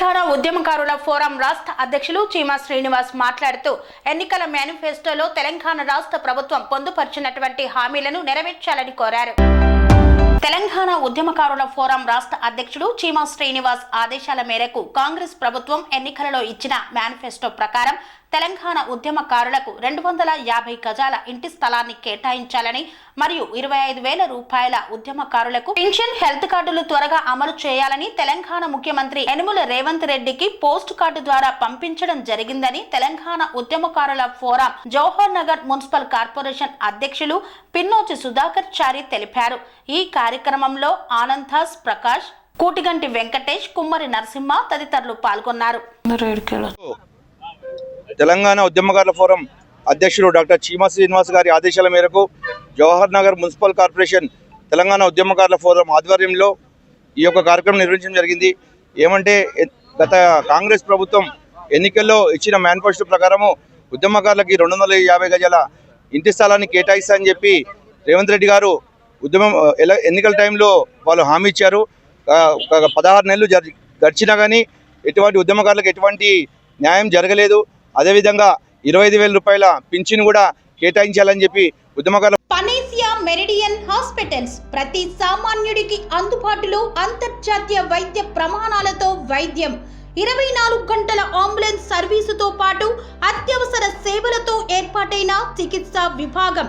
తెలంగాణ ఉద్యమకారుల ఫోరం రాష్ట్ర అధ్యక్షులు చీమా శ్రీనివాస్ మాట్లాడుతూ ఎన్నికల మేనిఫెస్టోలో తెలంగాణ రాష్ట్ర ప్రభుత్వం పొందుపరిచినటువంటి హామీలను నెరవేర్చాలని కోరారు. తెలంగాణ ఉద్యమకారుల ఫోరం రాష్ట్ర అధ్యక్షుడు చీమా శ్రీనివాస్ ఆదేశాల మేరకు కాంగ్రెస్ ప్రభుత్వం ఎన్నికలలో ఇచ్చిన మేనిఫెస్టో ప్రకారం తెలంగాణ ఉద్యమకారులకు రెండు వందల యాభై గజాల ఇంటి స్థలాన్ని కేటాయించాలని మరియు ఇరవై ఐదు వేల రూపాయల ఉద్యమకారులకు పెన్షన్ హెల్త్ కార్డులు త్వరగా అమలు చేయాలని తెలంగాణ ముఖ్యమంత్రి యనుమల రేవంత్ రెడ్డికి పోస్ట్ కార్డు ద్వారా పంపించడం జరిగిందని తెలంగాణ ఉద్యమకారుల forum Jawahar Nagar municipal corporation అధ్యక్షులు పిన్నోచి సుధాకర్ చారి తెలిపారు. ఈ కార్యక్రమంలో ఆనందాస్ ప్రకాష్ కూటిగంటి వెంకటేష్ కుమ్మరి నరసింహ తదితరులు పాల్గొన్నారు. తెలంగాణ ఉద్యమకారుల ఫోరం అధ్యక్షుడు డాక్టర్ చీమా శ్రీనివాస్ గారి ఆదేశాల మేరకు జవహర్ నగర్ మున్సిపల్ కార్పొరేషన్ తెలంగాణ ఉద్యమకారుల ఫోరం ఆధ్వర్యంలో ఈ యొక్క కార్యక్రమం నిర్వహించడం జరిగింది. ఏమంటే గత కాంగ్రెస్ ప్రభుత్వం ఎన్నికల్లో ఇచ్చిన మేనిఫెస్టో ప్రకారము ఉద్యమకారులకి రెండు వందల యాభై గజాల ఇంటి స్థలాన్ని కేటాయిస్తా అని చెప్పి రేవంత్ రెడ్డి గారు ఉద్యమం ఎలా ఎన్నికల టైంలో వాళ్ళు హామీ ఇచ్చారు. పదహారు నెలలు గడిచినా కానీ ఎటువంటి ఉద్యమకారులకు ఎటువంటి న్యాయం జరగలేదు. అదేవిధంగా ఇరవై ఐదు వేల రూపాయల పింఛన్ కూడా కేటాయించాలని చెప్పి ఉద్యమకారులు పనేసియా మెరిడియన్ హాస్పిటల్స్ ప్రతి సామాన్యుడికి అందుబాటులో అంతర్జాతీయ వైద్య ప్రమాణాలతో వైద్యం. ఇరవై నాలుగు గంటల అంబులెన్స్ సర్వీసుతో పాటు అత్యవసర సేవలతో ఏర్పాటైన చికిత్సా విభాగం.